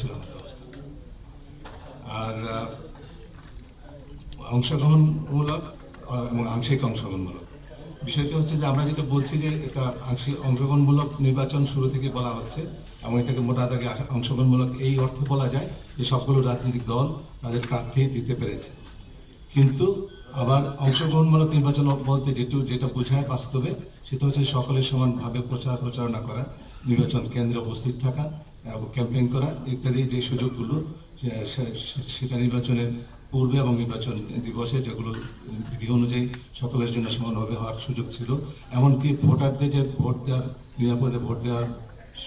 ছিল অবস্থান আর অংশগ্রহণমূলক এবং আংশিক অংশগ্রহণমূলক। বিষয়টি হচ্ছে যে আমরা যেটা বলছি যে এটা আংশিক অংশগ্রহণমূলক নির্বাচন শুরু থেকে বলা হচ্ছে, এবং এটাকে মোটা দাগে অংশগ্রহণমূলক এই অর্থে বলা যায় যে সবগুলো রাজনৈতিক দল তাদের প্রার্থী দিতে পেরেছে। কিন্তু আবার অংশগ্রহণমূলক নির্বাচন বলতে যেটু, যেটা বোঝায় বাস্তবে, সেটা হচ্ছে সকলের সমানভাবে প্রচার প্রচারণা করা, নির্বাচন কেন্দ্রে উপস্থিত থাকা ক্যাম্পেইন করা ইত্যাদি যে সুযোগগুলো সেটা নির্বাচনের পূর্বে এবং নির্বাচন দিবসে যেগুলো বিধি অনুযায়ী সকলের জন্য সমানভাবে হওয়ার সুযোগ ছিল। এমনকি ভোটারদের যে ভোট দেওয়ার, নিরাপদে ভোট দেওয়ার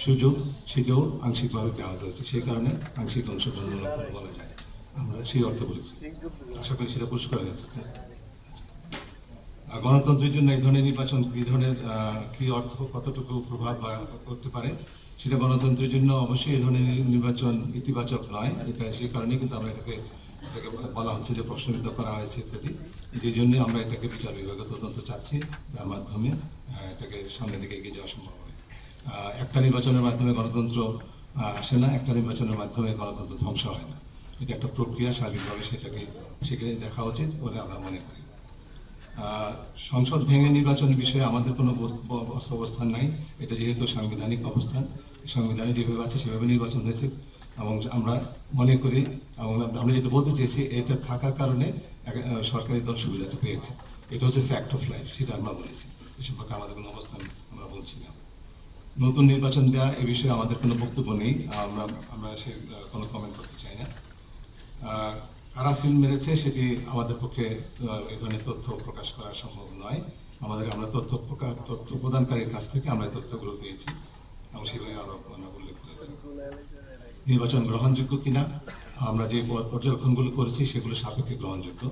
সুযোগ সেটাও আংশিকভাবে দেওয়া হয়েছে। সেই কারণে আংশিক অংশগ্রহণমূলক বলা যায়। আমরা সেই অর্থে বলেছি। আশা করি সেটা পুরস্কার গেছে। আর গণতন্ত্রের জন্য এই ধরনের নির্বাচন, এই ধরনের কি অর্থ, কতটুকু প্রভাব করতে পারে সেটা গণতন্ত্রের জন্য অবশ্যই এই ধরনের নির্বাচন ইতিবাচক নয়। সেই কারণে কিন্তু আমরা এটাকে এটাকে বলা হচ্ছে যে প্রশ্নবিদ্ধ করা হয়েছে ইত্যাদি। যে জন্য আমরা এটাকে বিচার বিভাগে তদন্ত চাচ্ছি, তার মাধ্যমে এটাকে সামনের দিকে এগিয়ে যাওয়া সম্ভব হবে একটা নির্বাচনের মাধ্যমে গণতন্ত্র আসে না, একটা নির্বাচনের মাধ্যমে গণতন্ত্র ধ্বংস হয় না। এটা একটা প্রক্রিয়া সার্বিকভাবে সেটাকে সেখানে দেখা উচিত বলে আমরা মনে করি। সংসদ ভেঙে নির্বাচন বিষয়ে আমাদের কোনো অবস্থান নাই। এটা যেহেতু সাংবিধানিক অবস্থান সংবিধানে যেভাবে আছে সেভাবে নির্বাচন হয়েছে এবং আমরা মনে করি এবং আমরা যেটা বলতে চেয়েছি, এটা থাকার কারণে সরকারি দল সুবিধাটা পেয়েছে। এটা হচ্ছে ফ্যাক্ট অফ লাইফ সেটা আমরা বলেছি। এ সম্পর্কে আমাদের কোনো অবস্থান আমরা বলছি না। নতুন নির্বাচন দেওয়া এ বিষয়ে আমাদের কোনো বক্তব্য নেই। আমরা আমরা সে কোনো কমেন্ট করতে চাই না। কারা সিল মেরেছে সেটি আমাদের পক্ষে এই ধরনের তথ্য প্রকাশ করা সম্ভব নয়। আমাদের, আমরা তথ্য প্রকাশ, তথ্য প্রদানকারীর কাছ থেকে আমরা তথ্যগুলো পেয়েছি। এবং সেভাবে আমরা উল্লেখ করেছি নির্বাচন গ্রহণযোগ্য কিনা, আমরা যে পর্যবেক্ষণগুলো করেছি সেগুলো সাপেক্ষে গ্রহণযোগ্য,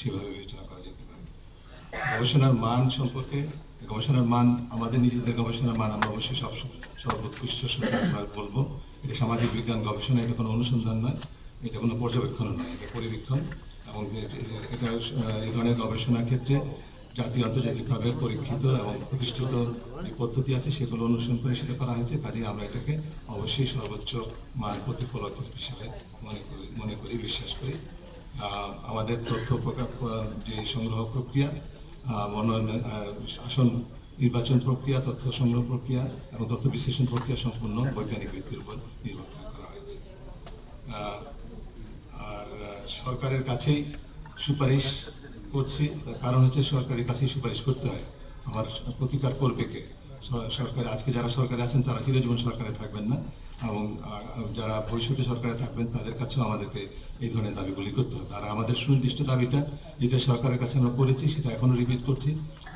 সেভাবে বিবেচনা করা যেতে পারে। গবেষণার মান সম্পর্কে, গবেষণার মান, আমাদের নিজেদের গবেষণার মান আমরা অবশ্যই সব সর্বোৎকৃষ্ট আমরা বলব। এটা সামাজিক বিজ্ঞান গবেষণা, এটা কোনো অনুসন্ধান নয়, এটা কোনো পর্যবেক্ষণ নয়, এটা পরিবীক্ষণ এবং এটা এই ধরনের গবেষণার ক্ষেত্রে জাতীয় আন্তর্জাতিকভাবে পরীক্ষিত এবং প্রতিষ্ঠিত পদ্ধতি আছে সেগুলো অনুসরণ করে সেটা করা হয়েছে কাজে আমরা এটাকে অবশ্যই সর্বোচ্চ মান প্রতিফলক হিসেবে মনে করি মনে করি, বিশ্বাস করি। আমাদের তথ্য প্রকাশ যে সংগ্রহ প্রক্রিয়া মনোনয়ন আসন নির্বাচন প্রক্রিয়া, তথ্য সংগ্রহ প্রক্রিয়া এবং তথ্য বিশ্লেষণ প্রক্রিয়া সম্পূর্ণ বৈজ্ঞানিক ভিত্তির উপর নির্ভর করা হয়েছে। আর সরকারের কাছেই সুপারিশ করছি। তার কারণ হচ্ছে সরকারের কাছেই সুপারিশ করতে হয়। আমার প্রতিকার করবে কে? সরকার আজকে যারা সরকারে আছেন, তারা চিরজীবন সরকারে থাকবেন না। এবং যারা ভবিষ্যতে সরকারে থাকবেন, তাদের কাছেও আমাদেরকে এই ধরনের দাবিগুলি করতে হবে। আর আমাদের সুনির্দিষ্ট দাবিটা, যেটা সরকারের কাছে আমরা করেছি, সেটা এখনও রিপিট করছি।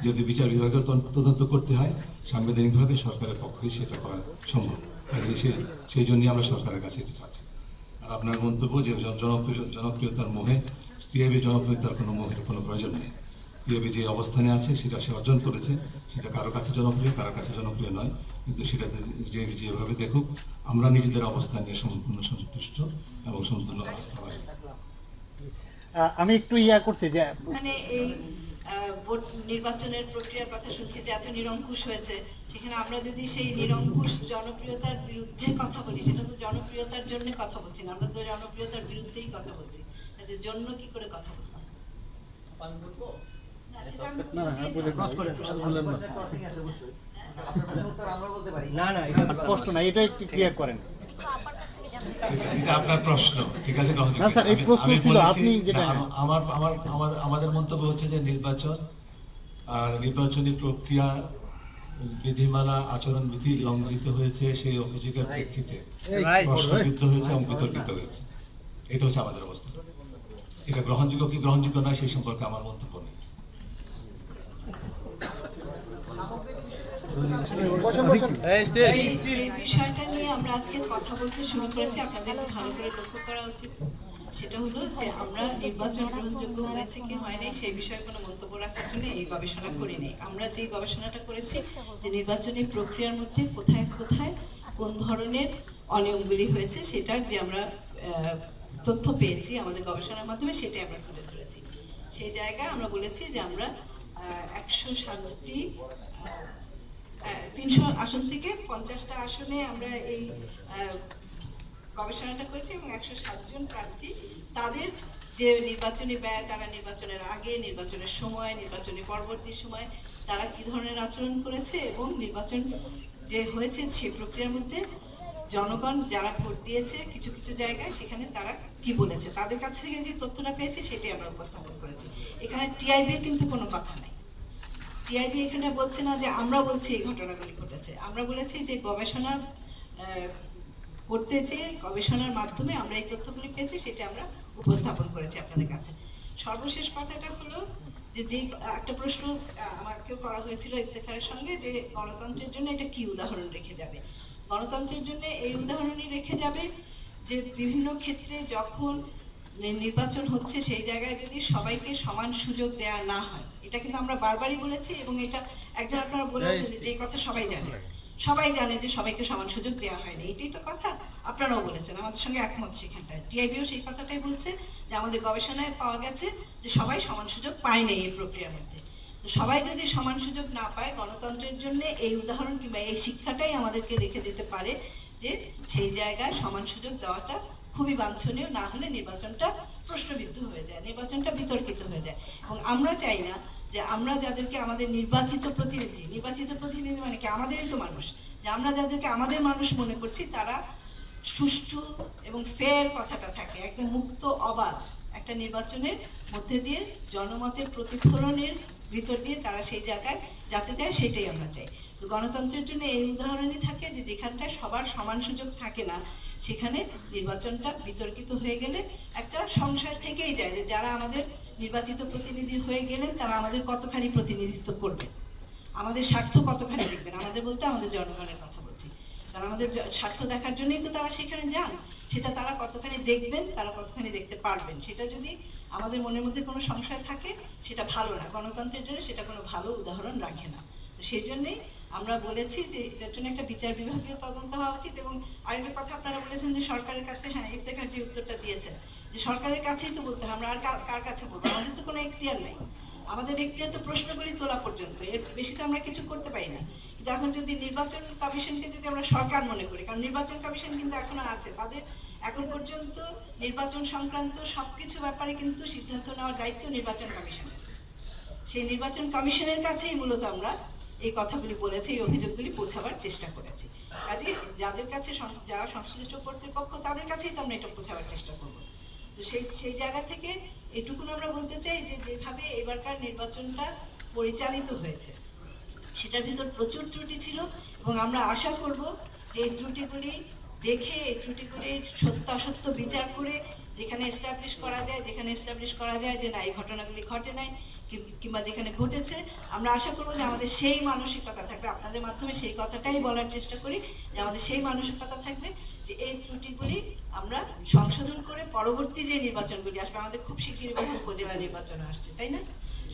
যদি বিচার বিভাগেও তদন্ত করতে হয়, সাংবিধানিকভাবে সরকারের পক্ষে সেটা করা সম্ভব। সেই জন্যই আমরা সরকারের কাছে এটা চাচ্ছি। আর আপনার মন্তব্য যে জনপ্রিয় জনপ্রিয়তার মোহে টিএবি জনপ্রিয়তার কোনো মোহের কোনো প্রয়োজন নেই। টিএবি যে অবস্থানে আছে সেটা সে অর্জন করেছে। সেটা কারও কাছে জনপ্রিয় কারও কাছে জনপ্রিয় নয়। কিন্তু সেটাতে যে যেভাবে দেখুক আমরা নিজেদের অবস্থান নিয়ে সম্পূর্ণ সন্তুষ্ট এবং সম্পূর্ণ আস্থাবাদী আহ, আমি একটু ইয়া করছি যে মানে এই ভোট নির্বাচনের প্রক্রিয়ার কথা শুনছি যে এত নিরঙ্কুশ হয়েছে। সেখানে আমরা যদি সেই নিরঙ্কুশ জনপ্রিয়তার বিরুদ্ধে কথা বলি সেটা তো জনপ্রিয়তার জন্য কথা বলছি না। আমরা তো জনপ্রিয়তার বিরুদ্ধেই কথা বলছি। জন্য কি করে কথা বললাম না, সেটা না, না, ক্রস করে বললেন না না না এটা স্পষ্ট না এটা একটু ক্লিয়ার করেন। আপনার প্রশ্ন ঠিক আছে না, স্যার, এই প্রশ্ন ছিল, আপনি যেটা- আমার আমার আমাদের মন্তব্য হচ্ছে যে নির্বাচন আর নির্বাচনী প্রক্রিয়া বিধিমালা আচরণবিধি লঙ্ঘিত হয়েছে সেই অভিযোগের প্রেক্ষিতে প্রশ্নবিদ্ধ হয়েছে এবং বিতর্কিত হয়েছে। এটা হচ্ছে আমাদের অবস্থা। এটা গ্রহণযোগ্য কি গ্রহণযোগ্য নয় সেই সম্পর্কে আমার মন্তব্য নেই। বিষয়টা নিয়ে আমরা আজকে কথা বলতে শুরু করেছি। আপনাদের ভালো করে লক্ষ্য করা উচিত। সেটা হলো যে আমরা নির্বাচন গ্রহণযোগ্য হয়েছে কি হয় নাই সেই বিষয়ে কোনো মন্তব্য রাখার জন্য এই গবেষণা করি নাই আমরা যে গবেষণাটা করেছি যে নির্বাচনী প্রক্রিয়ার মধ্যে কোথায় কোথায় কোন ধরনের অনিয়মগুলি হয়েছে সেটার যে আমরা আহ, তথ্য পেয়েছি আমাদের গবেষণার মাধ্যমে, সেটাই আমরা তুলে ধরেছি। সেই জায়গায় আমরা বলেছি যে আমরা একশো সাতটি তিনশো আসন থেকে পঞ্চাশটা আসনে আমরা এই গবেষণাটা করেছি এবং একশো সাতজন প্রার্থী তাদের যে নির্বাচনী ব্যয়, তারা নির্বাচনের আগে, নির্বাচনের সময়, নির্বাচনী পরবর্তী সময়, তারা কি ধরনের আচরণ করেছে এবং নির্বাচন যে হয়েছে সেই প্রক্রিয়ার মধ্যে জনগণ যারা ভোট দিয়েছে, কিছু কিছু জায়গায় সেখানে তারা কি বলেছে? তাদের কাছ থেকে যে তথ্যটা পেয়েছে, সেটাই আমরা উপস্থাপন করেছি। এখানে টিআইবির কিন্তু কোনো কথা নাই। টিআইবি এখানে বলছে না যে আমরা বলছি এই ঘটনাগুলি ঘটেছে। আমরা বলেছি যে গবেষণা করতে যে গবেষণার মাধ্যমে আমরা এই তথ্যগুলি পেয়েছি, সেটা আমরা উপস্থাপন করেছি আপনাদের কাছে। সর্বশেষ কথাটা হলো যে যে একটা প্রশ্ন আমাকেও করা হয়েছিল ইফতেখারের সঙ্গে যে গণতন্ত্রের জন্য এটা কি উদাহরণ রেখে যাবে? গণতন্ত্রের জন্য এই উদাহরণই রেখে যাবে যে বিভিন্ন ক্ষেত্রে যখন নির্বাচন হচ্ছে সেই জায়গায় যদি সবাইকে সমান সুযোগ দেওয়া না হয় এটা কিন্তু আমরা বারবারই বলেছি এবং এটা একজন আপনারা বলেছেন যে এই কথা সবাই জানে। সবাই জানে যে সবাইকে সমান সুযোগ দেওয়া হয়নি। এটাই তো কথা। আপনারাও বলেছেন। আমাদের সঙ্গে একমত সেখানটায়। টিআইবিও সেই কথাটাই বলছে যে আমাদের গবেষণায় পাওয়া গেছে যে সবাই সমান সুযোগ পায়নি এই প্রক্রিয়ার মধ্যে। সবাই যদি সমান সুযোগ না পায় গণতন্ত্রের জন্য এই উদাহরণ কিংবা এই শিক্ষাটাই আমাদেরকে রেখে দিতে পারে যে সেই জায়গায় সমান সুযোগ দেওয়াটা খুবই বাঞ্ছনীয়, না হলে নির্বাচনটা প্রশ্নবিদ্ধ হয়ে যায়, নির্বাচনটা বিতর্কিত হয়ে যায়। এবং আমরা চাই না যে আমরা যাদেরকে আমাদের নির্বাচিত প্রতিনিধি নির্বাচিত প্রতিনিধি মানে কি? আমাদেরই তো মানুষ। যে আমরা যাদেরকে আমাদের মানুষ মনে করছি, তারা সুষ্ঠু এবং ফেয়ার কথাটা থাকে, একদম মুক্ত, অবাধ একটা নির্বাচনের মধ্যে দিয়ে জনমতের প্রতিফলনের ভিতর দিয়ে তারা সেই জায়গায় যাতে চায় সেটাই আমরা চাই। তো গণতন্ত্রের জন্য এই উদাহরণই থাকে যে যেখানটায় সবার সমান সুযোগ থাকে না, সেখানে নির্বাচনটা বিতর্কিত হয়ে গেলে একটা সংশয় থেকেই যায় যে যারা আমাদের নির্বাচিত প্রতিনিধি হয়ে গেলেন, তারা আমাদের কতখানি প্রতিনিধিত্ব করবেন? আমাদের স্বার্থ কতখানি দেখবেন? আমাদের বলতে আমাদের জনগণের কথা। কারণ আমাদের স্বার্থ দেখার জন্যই তো তারা সেখানে যান। সেটা তারা কতখানি দেখবেন, তারা কতখানি দেখতে পারবেন। সেটা যদি আমাদের মনের মধ্যে কোনো সংশয় থাকে, সেটা ভালো না। গণতন্ত্রের জন্য সেটা কোনো ভালো উদাহরণ রাখে না। সেই জন্যই আমরা বলেছি যে এটার জন্য একটা বিচার বিভাগীয় তদন্ত হওয়া উচিত এবং আরেকটা কথা আপনারা বলেছেন যে সরকারের কাছে হ্যাঁ ইফতেখার যে উত্তরটা দিয়েছেন, যে সরকারের কাছেই তো বলতে হয়। আমরা আর কার কাছে বলব? আমাদের তো কোনো এখতিয়ার নাই। আমাদের এখতিয়ার তো প্রশ্নগুলি তোলা পর্যন্ত। এর বেশি তো আমরা কিছু করতে পারি না। এখন যদি নির্বাচন কমিশনকে যদি আমরা সরকার মনে করি, কারণ নির্বাচন কমিশন কিন্তু এখনও আছে, তাদের এখন পর্যন্ত নির্বাচন সংক্রান্ত সবকিছু ব্যাপারে কিন্তু সিদ্ধান্ত নেওয়ার দায়িত্ব নির্বাচন কমিশনের সেই নির্বাচন কমিশনের কাছেই মূলত আমরা এই কথাগুলি বলেছি, এই অভিযোগগুলি পৌঁছাবার চেষ্টা করেছি। কাজে যাদের কাছে যারা সংশ্লিষ্ট কর্তৃপক্ষ, তাদের কাছেই তো আমরা এটা পৌঁছাবার চেষ্টা করব। তো সেই সেই জায়গা থেকে এটুকুন আমরা বলতে চাই যে, যেভাবে এবারকার নির্বাচনটা পরিচালিত হয়েছে সেটার ভিতর প্রচুর ত্রুটি ছিল এবং আমরা আশা করব যে এই ত্রুটিগুলি দেখে, এই ত্রুটিগুলির সত্য, অসত্য বিচার করে যেখানে এস্টাবলিশ করা যায়, যেখানে এস্টাবলিশ করা যায় যে না, এই ঘটনাগুলি ঘটে নাই কিংবা যেখানে ঘটেছে, আমরা আশা করব যে আমাদের সেই মানসিকতা থাকবে। আপনাদের মাধ্যমে সেই কথাটাই বলার চেষ্টা করি যে আমাদের সেই মানসিকতা থাকবে যে এই ত্রুটিগুলি আমরা সংশোধন করে পরবর্তী যে নির্বাচনগুলি আসবে, আমাদের খুব বহু উপজেলা নির্বাচন আসছে, তাই না?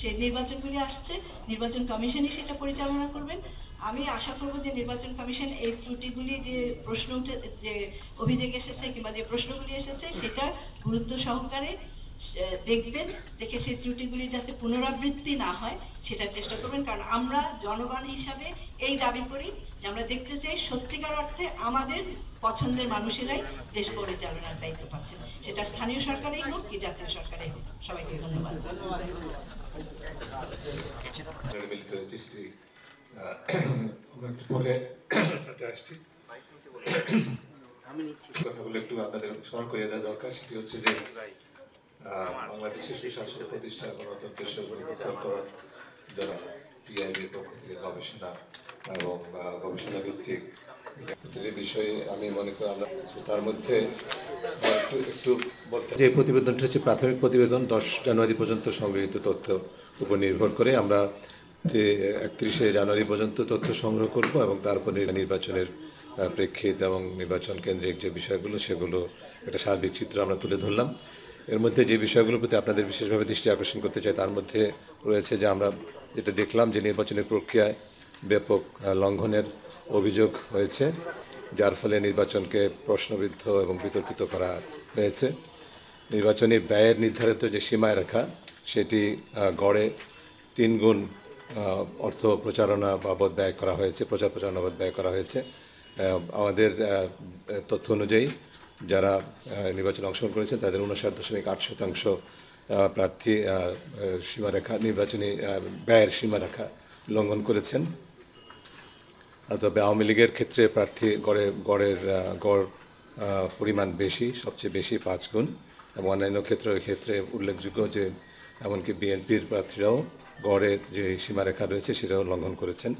সেই নির্বাচনগুলি আসছে, নির্বাচন কমিশনই সেটা পরিচালনা করবেন। আমি আশা করব যে নির্বাচন কমিশন এই ত্রুটিগুলি যে প্রশ্ন উঠে, যে অভিযোগ এসেছে কিংবা যে প্রশ্নগুলি এসেছে সেটা গুরুত্ব সহকারে দেখবেন দেখে সেই ত্রুটিগুলি যাতে পুনরাবৃত্তি না হয় সেটার চেষ্টা করবেন। কারণ আমরা জনগণ হিসাবে এই দাবি করি যে আমরা দেখতে চাই সত্যিকার অর্থে আমাদের পছন্দের মানুষেরাই দেশ পরিচালনার দায়িত্ব পাচ্ছেন। সেটা স্থানীয় সরকারেই হোক কি জাতীয় সরকারেই হোক। সবাইকে ধন্যবাদ। আসছি। কথাগুলো একটু আপনাদের স্মরণ করিয়ে দেওয়া দরকার সেটি হচ্ছে যে আহ, বাংলাদেশের সুশাসন প্রতিষ্ঠা গণতন্ত্রের সর্বনিক প্রকল্প যারা টিআইবির পক্ষ থেকে গবেষণা এবং গবেষণা ভিত্তিক বিষয়ে আমি মনে করি আমরা তার মধ্যে একটু একটু যে প্রতিবেদনটি হচ্ছে প্রাথমিক প্রতিবেদন দশ জানুয়ারি পর্যন্ত সংগৃহীত তথ্য উপর নির্ভর করে আমরা যে একত্রিশে জানুয়ারি পর্যন্ত তথ্য সংগ্রহ করব এবং তারপর নির- নির্বাচনের প্রেক্ষিত এবং নির্বাচন কেন্দ্রিক যে বিষয়গুলো সেগুলো একটা সার্বিক চিত্র আমরা তুলে ধরলাম। এর মধ্যে যে বিষয়গুলোর প্রতি আপনাদের বিশেষভাবে দৃষ্টি আকর্ষণ করতে চাই, তার মধ্যে রয়েছে যে আমরা যেটা দেখলাম যে নির্বাচনের প্রক্রিয়ায় ব্যাপক লঙ্ঘনের অভিযোগ হয়েছে, যার ফলে নির্বাচনকে প্রশ্নবিদ্ধ এবং বিতর্কিত করা হয়েছে। নির্বাচনী ব্যয়ের নির্ধারিত যে সীমায় রাখা, সেটি গড়ে তিন গুণ অর্থ প্রচারণা বাবদ ব্যয় করা হয়েছে, প্রচার প্রচারণা বাবদ ব্যয় করা হয়েছে। আমাদের তথ্য অনুযায়ী যারা নির্বাচনে অংশগ্রহণ করেছেন তাদের উনষাট দশমিক আট শতাংশ প্রার্থী সীমারেখা, নির্বাচনী ব্যয়ের সীমারেখা লঙ্ঘন করেছেন। তবে আওয়ামী লীগের ক্ষেত্রে প্রার্থী গড়ে, গড়ের গড় পরিমাণ বেশি, সবচেয়ে বেশি পাঁচ গুণ এবং অন্যান্য ক্ষেত্রের ক্ষেত্রে উল্লেখযোগ্য যে, এমনকি বিএনপির প্রার্থীরাও গড়ে যে সীমারেখা রয়েছে, সেটাও লঙ্ঘন করেছেন।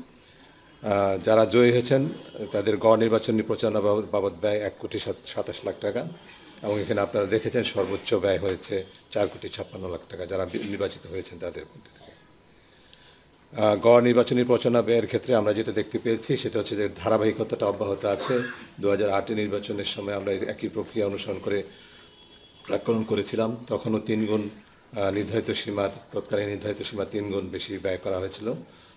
যারা জয়ী হয়েছেন, তাদের গড় নির্বাচনী প্রচারণা বাবদ- ব্যয় এক কোটি সাত- সাতাশ লাখ টাকা এবং এখানে আপনারা দেখেছেন সর্বোচ্চ ব্যয় হয়েছে চার কোটি ছাপ্পান্ন লাখ টাকা যারা নির্বাচিত হয়েছেন তাদের মধ্যে থেকে। গড় নির্বাচনী প্রচারণা ব্যয়ের ক্ষেত্রে আমরা যেটা দেখতে পেয়েছি, সেটা হচ্ছে যে ধারাবাহিকতাটা অব্যাহত আছে। দু হাজার নির্বাচনের সময় আমরা একই প্রক্রিয়া অনুসরণ করে প্রাক্কলন করেছিলাম। তখনও তিন গুণ নির্ধারিত সীমার তৎকালীন নির্ধারিত সীমা তিন গুণ বেশি ব্যয় করা হয়েছিল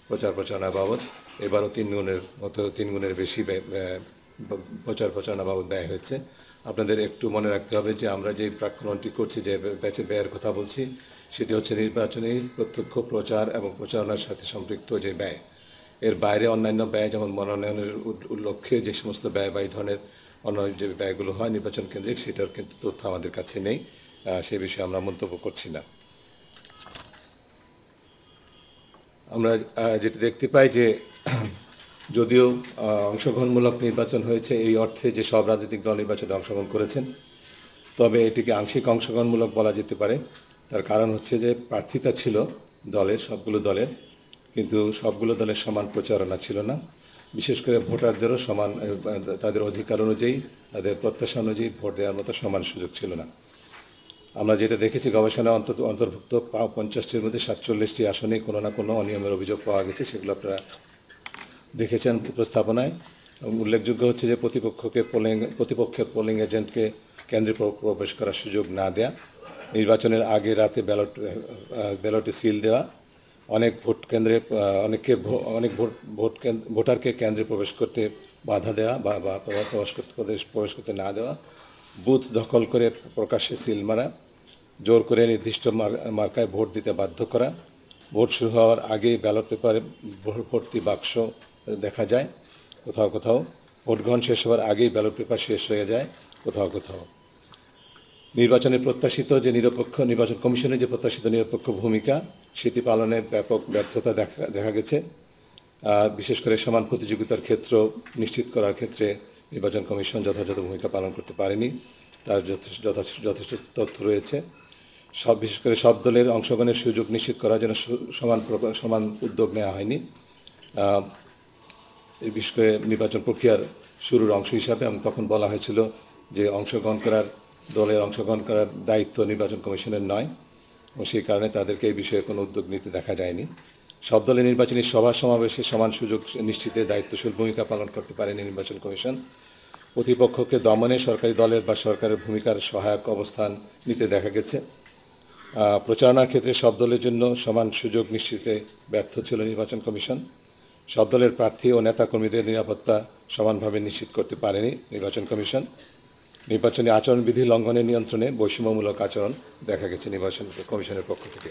প্রচার প্রচারণা বাবদ। এবারও তিন গুণের মতো তিন গুণের বেশি প্রচার প্রচারণা বাবদ ব্যয় হয়েছে। আপনাদের একটু মনে রাখতে হবে যে আমরা যে প্রাক্কলনটি করছি, যে ব্যাচে ব্যয়ের কথা বলছি, সেটি হচ্ছে নির্বাচনী প্রত্যক্ষ প্রচার এবং প্রচারণার সাথে সম্পৃক্ত যে ব্যয়। এর বাইরে অন্যান্য ব্যয় যেমন মনোনয়নের লক্ষ্যে যে সমস্ত ব্যয় বা এই ধরনের অন্য যে ব্যয়গুলো হয় নির্বাচন কেন্দ্রিক, সেটার কিন্তু তথ্য আমাদের কাছে নেই। সে বিষয়ে আমরা মন্তব্য করছি না। আমরা যেটা দেখতে পাই যে যদিও অংশগ্রহণমূলক নির্বাচন হয়েছে, এই অর্থে যে সব রাজনৈতিক দল নির্বাচনে অংশগ্রহণ করেছেন, তবে এটিকে আংশিক অংশগ্রহণমূলক বলা যেতে পারে। তার কারণ হচ্ছে যে প্রার্থিতা ছিল দলের, সবগুলো দলের, কিন্তু সবগুলো দলের সমান প্রচারণা ছিল না। বিশেষ করে ভোটারদেরও সমান তাদের অধিকার অনুযায়ী, তাদের প্রত্যাশা অনুযায়ী ভোট দেওয়ার মতো সমান সুযোগ ছিল না। আমরা যেটা দেখেছি, গবেষণায় অন্তত, অন্তর্ভুক্ত পঞ্চাশটির মধ্যে সাতচল্লিশটি আসনে কোনো না কোনো অনিয়মের অভিযোগ পাওয়া গেছে, সেগুলো আপনারা দেখেছেন উপস্থাপনায়। উল্লেখযোগ্য হচ্ছে যে প্রতিপক্ষকে পোলিং প্রতিপক্ষের পোলিং এজেন্টকে কেন্দ্রে প্রবেশ করার সুযোগ না দেয়া, নির্বাচনের আগে রাতে ব্যালট, ব্যালটে সিল দেওয়া, অনেক ভোট কেন্দ্রে, অনেককে অনেক ভোট ভোট কেন্দ্র- ভোটারকে কেন্দ্রে প্রবেশ করতে বাধা দেওয়া বা প্রবেশ করতে প্রবেশ- করতে না দেওয়া, বুথ দখল করে প্রকাশ্যে সিল মারা, জোর করে নির্দিষ্ট মার- মার্কায় ভোট দিতে বাধ্য করা, ভোট শুরু হওয়ার আগেই ব্যালট পেপারে ভোট, ভর্তি বাক্স দেখা যায়, কোথাও কোথাও। ভোট গ্রহণ শেষ হওয়ার আগেই ব্যালট পেপার শেষ হয়ে যায়, কোথাও কোথাও। নির্বাচনে প্রত্যাশিত যে নিরপেক্ষ নির্বাচন কমিশনের যে প্রত্যাশিত নিরপেক্ষ ভূমিকা, সেটি পালনে ব্যাপক ব্যর্থতা দেখা দেখা গেছে। বিশেষ করে সমান প্রতিযোগিতার ক্ষেত্র নিশ্চিত করার ক্ষেত্রে নির্বাচন কমিশন যথাযথ ভূমিকা পালন করতে পারেনি। তার যথেষ্ট, যথেষ্ট- তথ্য রয়েছে। সব, বিশেষ করে সব দলের অংশগ্রহণের সুযোগ নিশ্চিত করার জন্য সমান সমান উদ্যোগ নেওয়া হয়নি। এই করে নির্বাচন প্রক্রিয়ার শুরুর অংশ হিসাবে এবং তখন বলা হয়েছিল যে অংশগ্রহণ করার, দলের অংশগ্রহণ করার দায়িত্ব নির্বাচন কমিশনের নয় এবং সেই কারণে তাদেরকে এই বিষয়ে কোনো উদ্যোগ নিতে দেখা যায়নি। সব দলের নির্বাচনী সভা সমাবেশে সমান সুযোগ নিশ্চিতে দায়িত্বশীল ভূমিকা পালন করতে পারেনি নির্বাচন কমিশন। প্রতিপক্ষকে দমনে সরকারি দলের বা সরকারের ভূমিকার সহায়ক অবস্থান নিতে দেখা গেছে। প্রচারণার ক্ষেত্রে সব দলের জন্য সমান সুযোগ নিশ্চিতে ব্যর্থ ছিল নির্বাচন কমিশন। সব দলের প্রার্থী ও নেতাকর্মীদের নিরাপত্তা সমানভাবে নিশ্চিত করতে পারেনি নির্বাচন কমিশন। নির্বাচনী আচরণবিধি লঙ্ঘনের নিয়ন্ত্রণে বৈষম্যমূলক আচরণ দেখা গেছে নির্বাচন কমিশনের পক্ষ থেকে।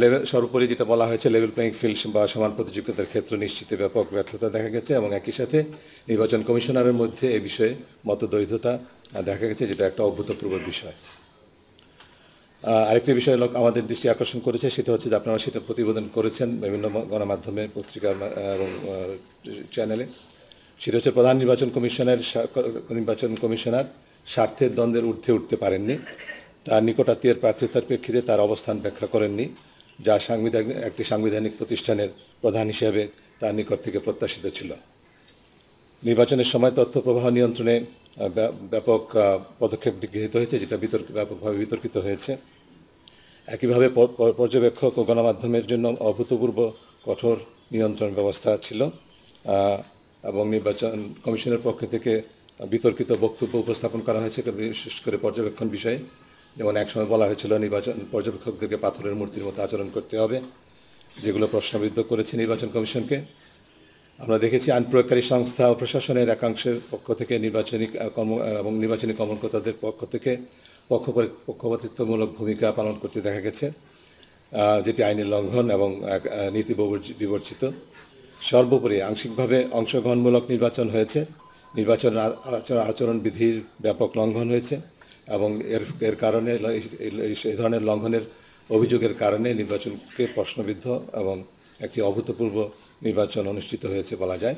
লেভেল সর্বোপরি যেটা বলা হয়েছে লেভেল প্লেইং ফিল্ড বা সমান প্রতিযোগিতার ক্ষেত্র নিশ্চিতে ব্যাপক ব্যর্থতা দেখা গেছে এবং একই সাথে নির্বাচন কমিশনারের মধ্যে এ বিষয়ে মতদ্বৈধতা দেখা গেছে, যেটা একটা অভূতপূর্ব বিষয়। আরেকটি বিষয় লোক আমাদের দৃষ্টি আকর্ষণ করেছে, সেটা হচ্ছে যে আপনারা সেটা প্রতিবেদন করেছেন বিভিন্ন গণমাধ্যমে, পত্রিকা এবং চ্যানেলে। সেটা হচ্ছে প্রধান নির্বাচন কমিশনের নির্বাচন কমিশনার, স্বার্থের দ্বন্দ্বের ঊর্ধ্বে উঠতে পারেননি। তার নিকটাত্মীয়ের প্রার্থিতার প্রেক্ষিতে তার অবস্থান ব্যাখ্যা করেননি, যা সাংবিধানিক, একটি সাংবিধানিক প্রতিষ্ঠানের প্রধান হিসেবে তার নিকট থেকে প্রত্যাশিত ছিল। নির্বাচনের সময় তথ্য প্রবাহ নিয়ন্ত্রণে ব্যাপক পদক্ষেপ গৃহীত হয়েছে, যেটা বিতর্ক, ব্যাপকভাবে বিতর্কিত হয়েছে। একইভাবে পর্যবেক্ষক ও গণমাধ্যমের জন্য অভূতপূর্ব কঠোর নিয়ন্ত্রণ ব্যবস্থা ছিল। এবং নির্বাচন কমিশনের পক্ষ থেকে বিতর্কিত বক্তব্য উপস্থাপন করা হয়েছে বিশেষ করে পর্যবেক্ষণ বিষয়ে। যেমন একসময় বলা হয়েছিল, নির্বাচন পর্যবেক্ষকদেরকে পাথরের মূর্তির মতো আচরণ করতে হবে, যেগুলো প্রশ্নবিদ্ধ করেছে নির্বাচন কমিশনকে। আমরা দেখেছি, আইন প্রয়োগকারী সংস্থা ও প্রশাসনের একাংশের পক্ষ থেকে নির্বাচনী, কর্ম, এবং নির্বাচনী কর্মকর্তাদের পক্ষ থেকে পক্ষপাত পক্ষপাতিত্বমূলক ভূমিকা পালন করতে দেখা গেছে যেটি আইনের লঙ্ঘন এবং নীতি বিবর্জি- বিবর্জিত। সর্বোপরি আংশিকভাবে অংশগ্রহণমূলক নির্বাচন হয়েছে। নির্বাচন আচরণবিধির ব্যাপক লঙ্ঘন হয়েছে এবং এর এর কারণে এই ধরনের লঙ্ঘনের অভিযোগের কারণে নির্বাচনকে প্রশ্নবিদ্ধ এবং একটি অভূতপূর্ব নির্বাচন অনুষ্ঠিত হয়েছে বলা যায়।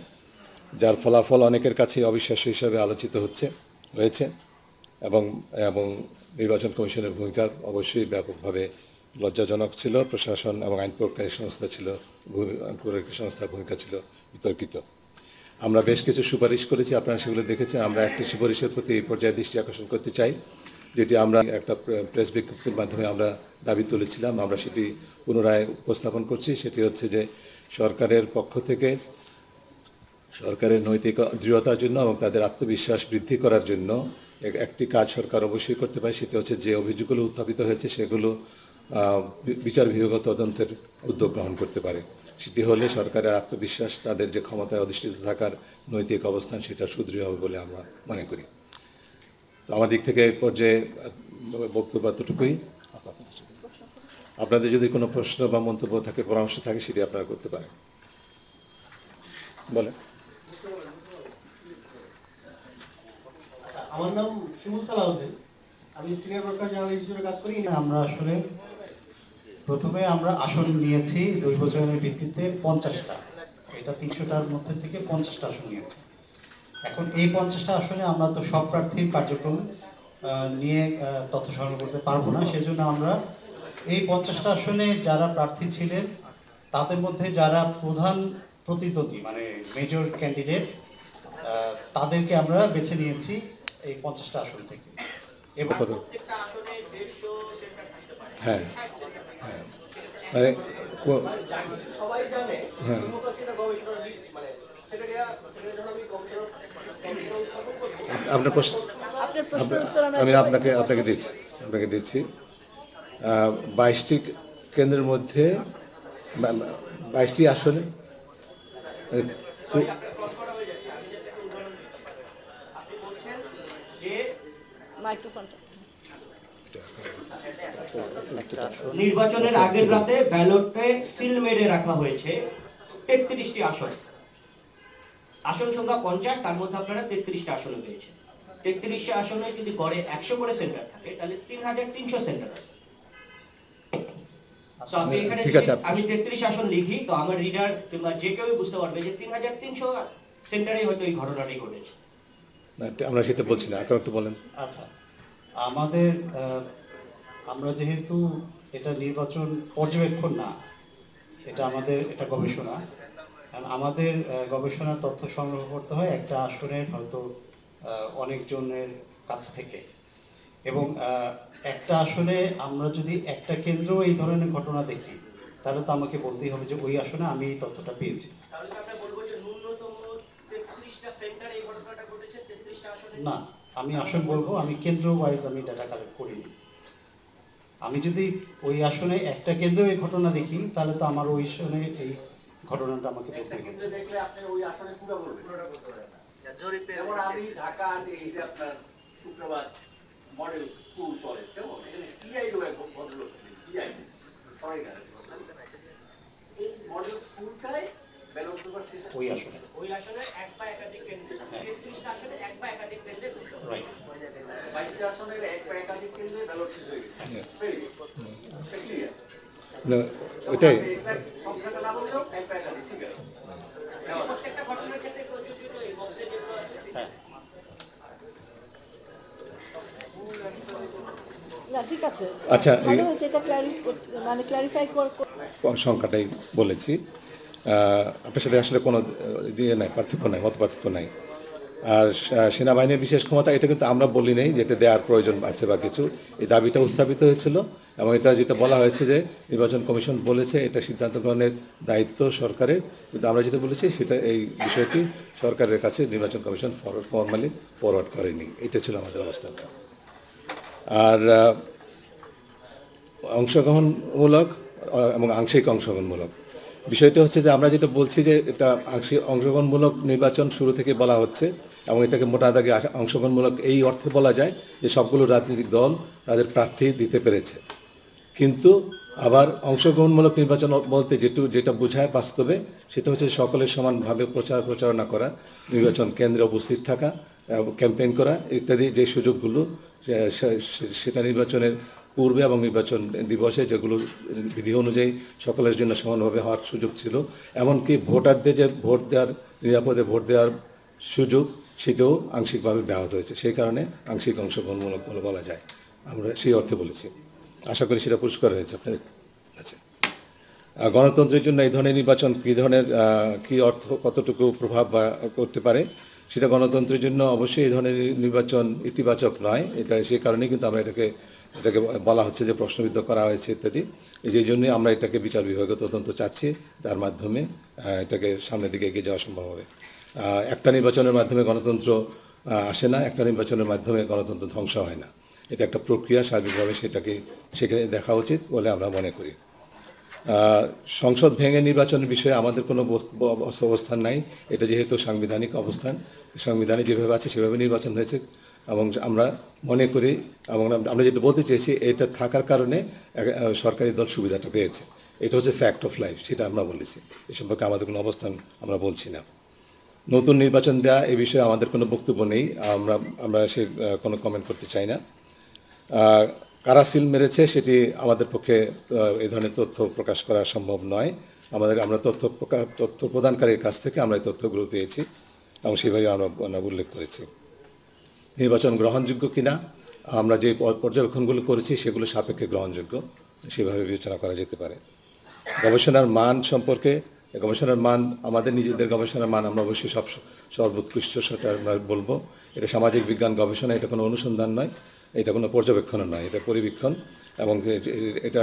যার ফলাফল অনেকের কাছে অবিশ্বাস্য হিসাবে আলোচিত হচ্ছে, হয়েছে। এবং এবং নির্বাচন কমিশনের ভূমিকা অবশ্যই ব্যাপকভাবে লজ্জাজনক ছিল। প্রশাসন এবং আইন প্রক্রিয়া সংস্থা ছিল প্রক্রিয়া সংস্থার ভূমিকা ছিল বিতর্কিত। আমরা বেশ কিছু সুপারিশ করেছি, আপনারা সেগুলো দেখেছেন। আমরা একটি সুপারিশের প্রতি এই পর্যায়ে দৃষ্টি আকর্ষণ করতে চাই, যেটি আমরা একটা প্রেস বিজ্ঞপ্তির মাধ্যমে আমরা দাবি তুলেছিলাম। আমরা সেটি পুনরায় উপস্থাপন করছি। সেটি হচ্ছে যে সরকারের পক্ষ থেকে সরকারের নৈতিক দৃঢ়তার জন্য এবং তাদের আত্মবিশ্বাস বৃদ্ধি করার জন্য একটি কাজ সরকার অবশ্যই করতে পারে, সেটা হচ্ছে যে অভিযোগগুলো উত্থাপিত হয়েছে, সেগুলো বিচার বিভাগ তদন্তের উদ্যোগ গ্রহণ করতে পারে। সেটি হলে সরকারের আত্মবিশ্বাস, তাদের যে ক্ষমতায় অধিষ্ঠিত থাকার নৈতিক অবস্থান, সেটা সুদৃঢ় হবে বলে আমরা মনে করি। তো আমার দিক থেকে এই পর্যায়ে বক্তব্য এতটুকুই। আপনাদের যদি কোনো প্রশ্ন বা মন্তব্য থাকে, পরামর্শ থাকে, সেটি আপনারা করতে পারেন। বলেন। আমার নাম শিমুল সালাউদ্দিন। আমি সিনিয়র ব্রডকাস্ট জার্নালিস্ট হিসেবে কাজ করি। আমরা আসলে প্রথমে আমরা আসন নিয়েছি দুই বছরের ভিত্তিতে পঞ্চাশটা। এটা তিনশোটার মধ্যে থেকে পঞ্চাশটা আসন নিয়েছি। এখন এই পঞ্চাশটা আসনে আমরা তো সব প্রার্থীর কার্যক্রম নিয়ে তথ্য সংগ্রহ করতে পারব না। সেজন্য আমরা এই পঞ্চাশটা আসনে যারা প্রার্থী ছিলেন, তাদের মধ্যে যারা প্রধান প্রতিদ্বন্দ্বী মানে মেজর ক্যান্ডিডেট তাদেরকে আমরা বেছে নিয়েছি। এই পঞ্চাশটা আসন থেকে। এবং হ্যাঁ হ্যাঁ। মানে কো- সবাই জানে হ্যাঁ। মানে আপনার প্রশ্ন আমি আপনাকে আপনাকে দিচ্ছি। আপনাকে দিচ্ছি। বাইশটি কেন্দ্রের মধ্যে বাইশটি আসনে নির্বাচনের আগের রাতে ব্যালটে সিল মেরে রাখা হয়েছে তেত্রিশটি আসন। আসন সংখ্যা পঞ্চাশ তার মধ্যে আপনারা তেত্রিশটা আসনে পেয়েছেন। তেত্রিশটা আসনে যদি গড়ে একশো করে সেন্টার থাকে তাহলে তিন হাজার তিনশো সেন্টার আছে। আমি তেত্রিশ আসন লিখি তো আমার রিডার কিংবা যে কেউ বুঝতে পারবে যে তিন হাজার তিনশো সেন্টারে হয়তো এই ঘটনাটি ঘটেছে। আমরা সেটা বলছি না একটু বলেন। আচ্ছা আমাদের আমরা যেহেতু এটা নির্বাচন পর্যবেক্ষণ না, এটা আমাদের এটা গবেষণা। আমাদের গবেষণার তথ্য সংগ্রহ করতে হয় একটা আসনের হয়তো অনেকজনের কাছ থেকে। এবং একটা আসনে আমরা যদি একটা কেন্দ্র এই ধরনের ঘটনা দেখি, তাহলে তো আমাকে বলতেই হবে যে ওই আসনে আমি এই তথ্যটা পেয়েছি তাহলে কি আমরা বলব যে ন্যূনতম তেত্রিশটা সেন্টারে এই ঘটনাটা ঘটেছে তেত্রিশটা আসনে না আমি আসন বলব আমি কেন্দ্র ওয়াইজ আমি ডাটা কালেক্ট করিনি। আমি যদি ওই আসনে একটা কেন্দ্র এই ঘটনা দেখি তাহলে তো আমার ওই আসনে এই ঘটনাটা আমাকে বলতে হচ্ছে দেখলে আপনি ওই আসনে পুরো বলবেন। যেমন আমি ঢাকা এই যে আপনার শুক্রবার মডেল স্কুল কলেজ কেমন? এখানে টিআই রো এক ভদ্রলোক ছিলেন? টিআই সবাই জানে। এই মডেল শেষে ওই আসনে। ওই আসনে এক বা একাধিক কেন্দ্রে তেত্রিশটা আসনে এক বা একাধিক কেন্দ্রে রাইট বাইশটি আসনের এক বা একাধিক কেন্দ্রে ব্যালট শেষ হয়ে গেছে। Very good. এটা clear? না, ওইটাই। সংখ্যাটা না বললেও এক বা একাধিক ঠিক আছে? প্রত্যেকটা ঘটনার ক্ষেত্রে প্রযোজ্য এই বক্সে যেগুলো আছে হ্যাঁ। না ঠিক আছে। আচ্ছা, মানে ক্লারিফাই সংখ্যাটাই বলেছি। আপনার সাথে আসলে কোনো ইয়ে নাই, পার্থক্য নাই, মত পার্থক্য নাই। আর সেনাবাহিনীর বিশেষ ক্ষমতা, এটা কিন্তু আমরা বলি নাই যে এটা দেওয়ার প্রয়োজন আছে বা কিছু। এই দাবিটা উত্থাপিত হয়েছিল এবং এটা যেটা বলা হয়েছে যে নির্বাচন কমিশন বলেছে এটা সিদ্ধান্ত গ্রহণের দায়িত্ব সরকারের। কিন্তু আমরা যেটা বলেছি সেটা এই বিষয়টি সরকারের কাছে নির্বাচন কমিশন ফর্মালি ফরওয়ার্ড করেনি। এটা ছিল আমাদের অবস্থানটা। আর অংশগ্রহণমূলক এবং আংশিক অংশগ্রহণমূলক। বিষয়টা হচ্ছে যে আমরা যেটা বলছি যে এটা অংশগ্রহণমূলক নির্বাচন শুরু থেকে বলা হচ্ছে এবং এটাকে মোটা দাগে অংশগ্রহণমূলক এই অর্থে বলা যায় যে সবগুলো রাজনৈতিক দল তাদের প্রার্থী দিতে পেরেছে। কিন্তু আবার অংশগ্রহণমূলক নির্বাচন বলতে যেটু যেটা বোঝায় বাস্তবে, সেটা হচ্ছে সকলের সমানভাবে প্রচার প্রচারণা করা, নির্বাচন কেন্দ্রে উপস্থিত থাকা ক্যাম্পেইন করা ইত্যাদি যে সুযোগগুলো সেটা নির্বাচনের পূর্বে এবং নির্বাচন দিবসে যেগুলো বিধি অনুযায়ী সকলের জন্য সমানভাবে হওয়ার সুযোগ ছিল। এমনকি ভোটারদের যে ভোট দেওয়ার, নিরাপদে ভোট দেওয়ার সুযোগ সেটাও আংশিকভাবে ব্যাহত হয়েছে। সেই কারণে আংশিক অংশগ্রহণমূলক বলে বলা যায়। আমরা সেই অর্থে বলেছি। আশা করি সেটা পুরস্কার হয়েছে আপনাদের আচ্ছা গণতন্ত্রের জন্য এই ধরনের নির্বাচন কী ধরনের কী অর্থ, কতটুকু প্রভাব বা করতে পারে, সেটা গণতন্ত্রের জন্য অবশ্যই এই ধরনের নির্বাচন ইতিবাচক নয়। এটা সেই কারণেই কিন্তু আমরা এটাকে এটাকে বলা হচ্ছে যে প্রশ্নবিদ্ধ করা হয়েছে ইত্যাদি। এই জন্যই আমরা এটাকে বিচার বিভাগে তদন্ত চাচ্ছি। তার মাধ্যমে এটাকে সামনের দিকে এগিয়ে যাওয়া সম্ভব হবে। একটা নির্বাচনের মাধ্যমে গণতন্ত্র আসে না, একটা নির্বাচনের মাধ্যমে গণতন্ত্র ধ্বংস হয় না। এটা একটা প্রক্রিয়া, সার্বিকভাবে সেটাকে সেখানে দেখা উচিত বলে আমরা মনে করি। সংসদ ভেঙে নির্বাচনের বিষয়ে আমাদের কোনো অবস্থান নাই। এটা যেহেতু সাংবিধানিক অবস্থান সংবিধানে যেভাবে আছে সেভাবে নির্বাচন হয়েছে। এবং আমরা মনে করি এবং আমরা যেটা বলতে চেয়েছি, এটা থাকার কারণে সরকারি দল সুবিধাটা পেয়েছে। এটা হচ্ছে ফ্যাক্ট অফ লাইফ সেটা আমরা বলেছি। এ সম্পর্কে আমাদের কোনো অবস্থান আমরা বলছি না। নতুন নির্বাচন দেওয়া এ বিষয়ে আমাদের কোনো বক্তব্য নেই। আমরা আমরা সে কোনো কমেন্ট করতে চাই না। কারা সিল মেরেছে সেটি আমাদের পক্ষে এ ধরনের তথ্য প্রকাশ করা সম্ভব নয়। আমাদের, আমরা তথ্য তথ্য প্রদানকারীর কাছ থেকে আমরা এই তথ্যগুলো পেয়েছি এবং সেভাবে আমরা উল্লেখ করেছি। নির্বাচন গ্রহণযোগ্য কিনা, আমরা যে পর্যবেক্ষণগুলো করেছি, সেগুলো সাপেক্ষে গ্রহণযোগ্য। সেভাবে বিবেচনা করা যেতে পারে। গবেষণার মান সম্পর্কে, গবেষণার মান, আমাদের নিজেদের গবেষণার মান আমরা অবশ্যই সব সর্বোৎকৃষ্ট সেটা আমরা বলব। এটা সামাজিক বিজ্ঞান গবেষণা, এটা কোনো অনুসন্ধান নয়, এটা কোনো পর্যবেক্ষণ নয়, এটা পরিবীক্ষণ। এবং এটা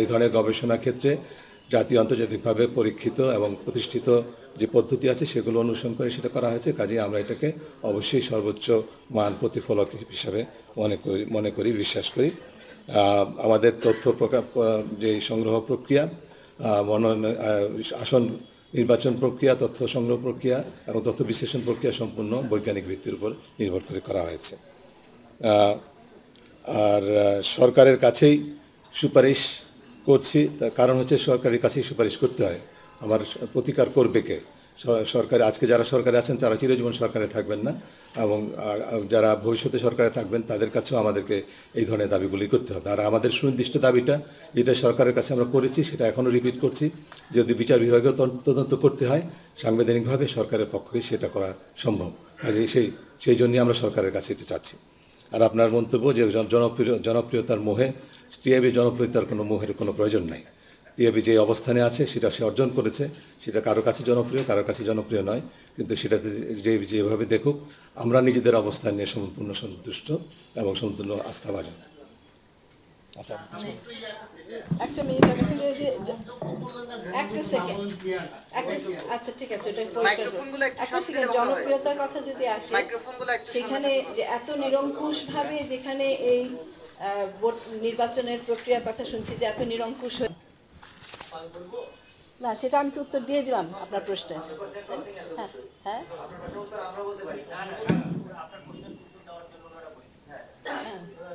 এই ধরনের গবেষণা ক্ষেত্রে জাতীয় আন্তর্জাতিকভাবে পরীক্ষিত এবং প্রতিষ্ঠিত যে পদ্ধতি আছে সেগুলো অনুসরণ করে সেটা করা হয়েছে। কাজে আমরা এটাকে অবশ্যই সর্বোচ্চ মান প্রতিফলক হিসাবে মনে করি মনে করি, বিশ্বাস করি। আমাদের তথ্য যে সংগ্রহ প্রক্রিয়া মনোনয়ন আসন নির্বাচন প্রক্রিয়া, তথ্য সংগ্রহ প্রক্রিয়া এবং তথ্য বিশ্লেষণ প্রক্রিয়া সম্পূর্ণ বৈজ্ঞানিক ভিত্তির উপর নির্ভর করে করা হয়েছে। আর সরকারের কাছেই সুপারিশ করছি। তার কারণ হচ্ছে সরকারের কাছেই সুপারিশ করতে হয়। আমার প্রতিকার করবে কে? সরকার, আজকে যারা সরকারে আছেন, তারা চিরজীবন সরকারে থাকবেন না। এবং যারা ভবিষ্যতে সরকারে থাকবেন, তাদের কাছেও আমাদেরকে এই ধরনের দাবিগুলি করতে হবে। আর আমাদের সুনির্দিষ্ট দাবিটা, যেটা সরকারের কাছে আমরা করেছি, সেটা এখনও রিপিট করছি। যদি বিচার বিভাগেও তদন্ত- করতে হয়, সাংবিধানিকভাবে সরকারের পক্ষে সেটা করা সম্ভব। কাজে সেই সেই জন্যই আমরা সরকারের কাছে এটা চাচ্ছি। আর আপনার মন্তব্য যে জনপ্রিয় জনপ্রিয়তার মোহে টিআবি জনপ্রিয়তার কোনো মোহের কোনো প্রয়োজন নাই। টিআবি যে অবস্থানে আছে সেটা সে অর্জন করেছে। সেটা কারও কাছে জনপ্রিয় কারও কাছে জনপ্রিয় নয়। কিন্তু সেটাতে যে যেভাবে দেখুক আমরা নিজেদের অবস্থান নিয়ে সম্পূর্ণ সন্তুষ্ট এবং সম্পূর্ণ আস্থাভাজন একটা মিনিট আমি এখানে যে একটা সেকেন্ড একটা সে- আচ্ছা হয়। জনপ্রিয়তার কথা যদি আসে সেখানে এত নিরঙ্কুশ ভাবে যেখানে এই আহ, নির্বাচনের প্রক্রিয়ার কথা শুনছি যে এত নিরঙ্কুশ হয়ে না সেটা আমি তো উত্তর দিয়ে দিলাম আপনার প্রশ্নের হ্যাঁ হ্যাঁ।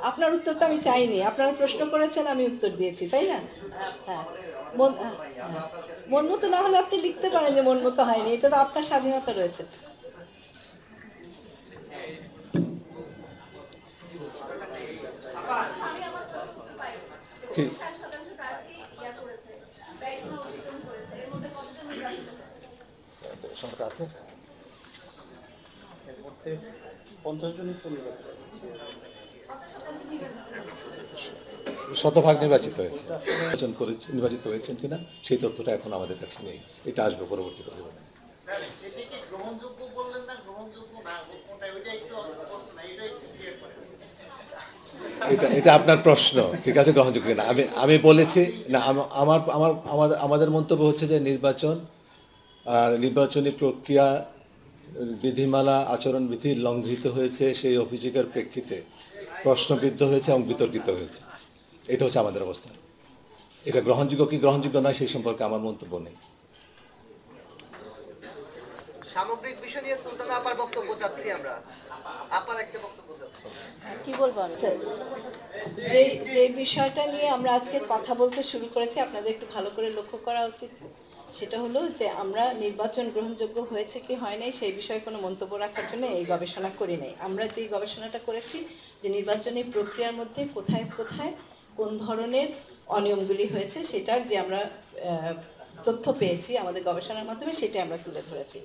আপনার উত্তরটা আমি চাইনি। আপনারা প্রশ্ন করেছেন আমি উত্তর দিয়েছি তাই না? হ্যাঁ। মন হ্যাঁ, হ্যাঁ। মতো না হলে আপনি লিখতে পারেন যে মন মতো হয়নি এটা তো আপনার স্বাধীনতা রয়েছে। আছে। শতভাগ নির্বাচিত হয়েছে। নির্বাচন করেছে নির্বাচিত হয়েছেন কিনা সেই তথ্যটা এখন আমাদের কাছে নেই। এটা আসবে পরবর্তী প্রতিবেদনে শেষে কি গ্রহণযোগ্য বললেন না গ্রহণযোগ্য না? কোনটা? ওইটা একটু স্পষ্ট না এটা এটা এটা আপনার প্রশ্ন ঠিক আছে গ্রহণযোগ্য না আমি আমি বলেছি না আমার আমার আমাদের আমাদের মন্তব্য হচ্ছে যে নির্বাচন আর নির্বাচনী প্রক্রিয়া বিধিমালা আচরণবিধি লঙ্ঘিত হয়েছে সেই অভিযোগের প্রেক্ষিতে। প্রশ্নবিদ্ধ হয়েছে এবং বিতর্কিত হয়েছে। এটা হচ্ছে আমাদের অবস্থান এটা গ্রহণযোগ্য কি গ্রহণযোগ্য নয় সেই সম্পর্কে আমার মন্তব্য নেই। সামগ্রিক বিষয় নিয়ে সুলতানা আপার বক্তব্য চাচ্ছি আমরা। আপার একটা বক্তব্য চাচ্ছি কি বলব আমি? যে যে বিষয়টা নিয়ে আমরা আজকে কথা বলতে শুরু করেছি আপনাদের একটু ভালো করে লক্ষ্য করা উচিত। সেটা হলো যে আমরা নির্বাচন গ্রহণযোগ্য হয়েছে কি হয় নাই সেই বিষয়ে কোনো মন্তব্য রাখার জন্য এই গবেষণা করি নাই। আমরা যে গবেষণাটা করেছি যে নির্বাচনী প্রক্রিয়ার মধ্যে কোথায় কোথায় কোন ধরনের অনিয়মগুলি হয়েছে সেটার যে আমরা তথ্য পেয়েছি আমাদের গবেষণার মাধ্যমে সেটা আমরা তুলে ধরেছি।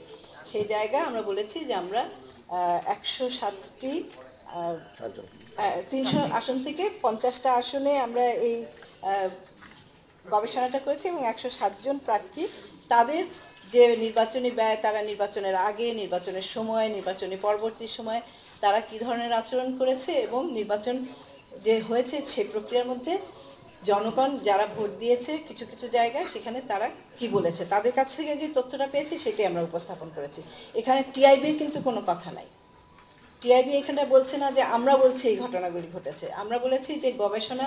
সেই জায়গায় আমরা বলেছি যে আমরা একশো সাতটি তিনশো আসন থেকে পঞ্চাশটা আসনে আমরা এই গবেষণাটা করেছে এবং একশো সাতজন প্রার্থী তাদের যে নির্বাচনী ব্যয়, তারা নির্বাচনের আগে, নির্বাচনের সময়, নির্বাচনী পরবর্তী সময় তারা কি ধরনের আচরণ করেছে এবং নির্বাচন যে হয়েছে সেই প্রক্রিয়ার মধ্যে জনগণ যারা ভোট দিয়েছে কিছু কিছু জায়গায় সেখানে তারা কি বলেছে? তাদের কাছ থেকে যে তথ্যটা পেয়েছি সেটাই আমরা উপস্থাপন করেছি। এখানে টিআইবির কিন্তু কোনো কথা নাই। টিআইবি এখানে বলছে না যে আমরা বলছি এই ঘটনাগুলি ঘটেছে। আমরা বলেছি যে গবেষণা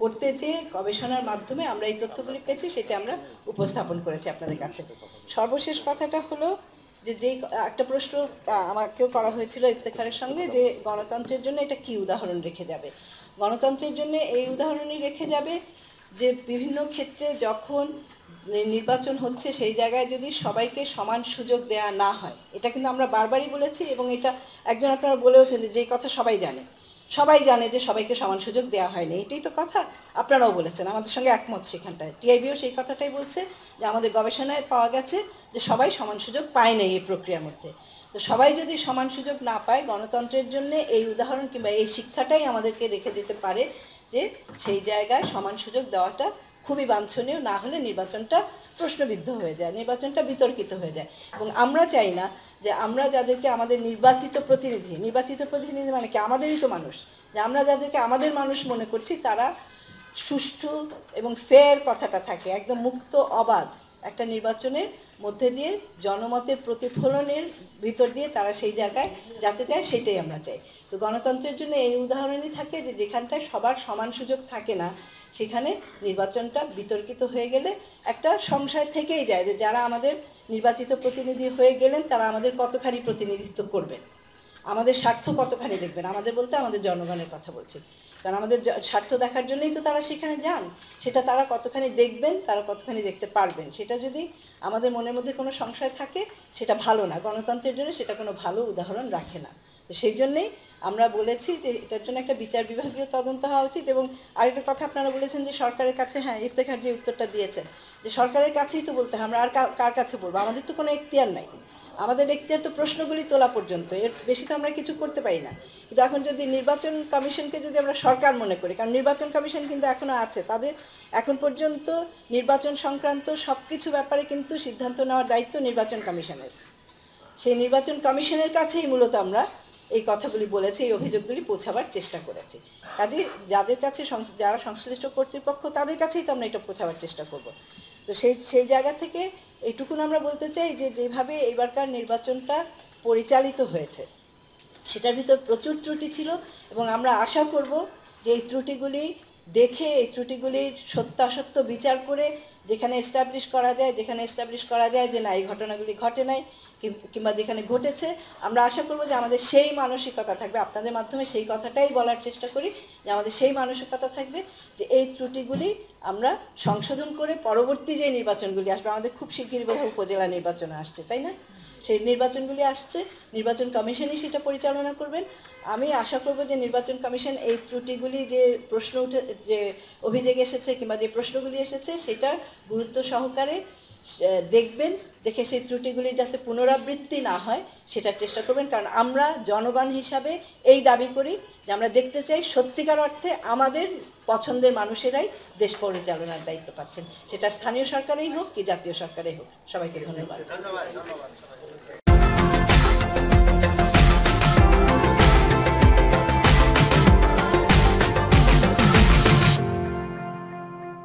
করতে যে গবেষণার মাধ্যমে আমরা এই তথ্যগুলি পেয়েছি, সেটা আমরা উপস্থাপন করেছি আপনাদের কাছে। সর্বশেষ কথাটা হলো যে যেই একটা প্রশ্ন আমাকেও করা হয়েছিল ইফতেখারের সঙ্গে যে গণতন্ত্রের জন্য এটা কি উদাহরণ রেখে যাবে? গণতন্ত্রের জন্য এই উদাহরণই রেখে যাবে যে বিভিন্ন ক্ষেত্রে যখন নির্বাচন হচ্ছে, সেই জায়গায় যদি সবাইকে সমান সুযোগ দেয়া না হয়, এটা কিন্তু আমরা বারবারই বলেছি এবং এটা একজন আপনারা বলেওছেন যে কথা সবাই জানে। সবাই জানে যে সবাইকে সমান সুযোগ দেওয়া হয়নি। এটাই তো কথা। আপনারাও বলেছেন, আমাদের সঙ্গে একমত সেখানটায়। টিআইবিও সেই কথাটাই বলছে যে আমাদের গবেষণায় পাওয়া গেছে যে সবাই সমান সুযোগ পায় নাই এই প্রক্রিয়ার মধ্যে। তো সবাই যদি সমান সুযোগ না পায় গণতন্ত্রের জন্য এই উদাহরণ কিংবা এই শিক্ষাটাই আমাদেরকে রেখে যেতে পারে যে সেই জায়গায় সমান সুযোগ দেওয়াটা খুবই বাঞ্ছনীয়, না হলে নির্বাচনটা প্রশ্নবিদ্ধ হয়ে যায়, নির্বাচনটা বিতর্কিত হয়ে যায়। এবং আমরা চাই না যে আমরা যাদেরকে আমাদের নির্বাচিত প্রতিনিধি নির্বাচিত প্রতিনিধি মানে কি? আমাদেরই তো মানুষ। যে আমরা যাদেরকে আমাদের মানুষ মনে করছি, তারা সুষ্ঠু এবং ফেয়ার কথাটা থাকে, একদম মুক্ত, অবাধ একটা নির্বাচনের মধ্যে দিয়ে জনমতের প্রতিফলনের ভিতর দিয়ে তারা সেই জায়গায় যেতে চায় সেটাই আমরা চাই। তো গণতন্ত্রের জন্য এই উদাহরণই থাকে যে যেখানটায় সবার সমান সুযোগ থাকে না সেখানে নির্বাচনটা বিতর্কিত হয়ে গেলে একটা সংশয় থেকেই যায় যে যারা আমাদের নির্বাচিত প্রতিনিধি হয়ে গেলেন, তারা আমাদের কতখানি প্রতিনিধিত্ব করবেন? আমাদের স্বার্থ কতখানি দেখবেন? আমাদের বলতে আমাদের জনগণের কথা বলছি। কারণ আমাদের স্বার্থ দেখার জন্যই তো তারা সেখানে যান। সেটা তারা কতখানি দেখবেন, তারা কতখানি দেখতে পারবেন? সেটা যদি আমাদের মনের মধ্যে কোনো সংশয় থাকে, সেটা ভালো না। গণতন্ত্রের জন্য সেটা কোনো ভালো উদাহরণ রাখে না। তো সেই জন্যেই আমরা বলেছি যে এটার জন্য একটা বিচার বিভাগীয় তদন্ত হওয়া উচিত এবং আরেকটা কথা আপনারা বলেছেন যে সরকারের কাছে হ্যাঁ ইফতেখার যে উত্তরটা দিয়েছেন, যে সরকারের কাছেই তো বলতে হয়, আমরা আর কার কাছে বলব? আমাদের তো কোনো এখতিয়ার নাই। আমাদের এখতিয়ার তো প্রশ্নগুলি তোলা পর্যন্ত, এর বেশি তো আমরা কিছু করতে পারি না। কিন্তু এখন যদি নির্বাচন কমিশনকে যদি আমরা সরকার মনে করি, কারণ নির্বাচন কমিশন কিন্তু এখনও আছে, তাদের এখন পর্যন্ত নির্বাচন সংক্রান্ত সব কিছু ব্যাপারে কিন্তু সিদ্ধান্ত নেওয়ার দায়িত্ব নির্বাচন কমিশনের। সেই নির্বাচন কমিশনের কাছেই মূলত আমরা এই কথাগুলি বলেছে, এই অভিযোগগুলি পৌঁছাবার চেষ্টা করেছি। কাজে যাদের কাছে যারা সংশ্লিষ্ট কর্তৃপক্ষ, তাদের কাছেই তো আমরা এটা পৌঁছাবার চেষ্টা করব। তো সেই সেই জায়গা থেকে এইটুকুন আমরা বলতে চাই যে, যেভাবে এবারকার নির্বাচনটা পরিচালিত হয়েছে, সেটার ভিতর প্রচুর ত্রুটি ছিল এবং আমরা আশা করব যে এই ত্রুটিগুলি দেখে, এই ত্রুটিগুলির সত্যাসত্য বিচার করে যেখানে এস্টাবলিশ করা যায়, যেখানে এস্টাবলিশ করা যায় যে না, এই ঘটনাগুলি ঘটে নাই কিংবা যেখানে ঘটেছে, আমরা আশা করব যে আমাদের সেই মানসিকতা থাকবে। আপনাদের মাধ্যমে সেই কথাটাই বলার চেষ্টা করি যে আমাদের সেই মানসিকতা থাকবে যে এই ত্রুটিগুলি আমরা সংশোধন করে পরবর্তী যে নির্বাচনগুলি আসবে, আমাদের খুব শিগগিরই বোধহয় উপজেলা নির্বাচন আসছে, তাই না? সেই নির্বাচনগুলি আসছে, নির্বাচন কমিশনই সেটা পরিচালনা করবেন। আমি আশা করব যে নির্বাচন কমিশন এই ত্রুটিগুলি যে প্রশ্ন উঠে, যে অভিযোগ এসেছে কিংবা যে প্রশ্নগুলি এসেছে সেটা গুরুত্ব সহকারে দেখবেন, দেখে সেই ত্রুটিগুলি যাতে পুনরাবৃত্তি না হয়, সেটার চেষ্টা করবেন। কারণ আমরা জনগণ হিসাবে এই দাবি করি যে আমরা দেখতে চাই সত্যিকার অর্থে আমাদের পছন্দের মানুষেরাই দেশ পরিচালনার দায়িত্ব পাচ্ছেন। সেটা স্থানীয় সরকারেই হোক কি জাতীয় সরকারেই হোক। সবাইকে ধন্যবাদ।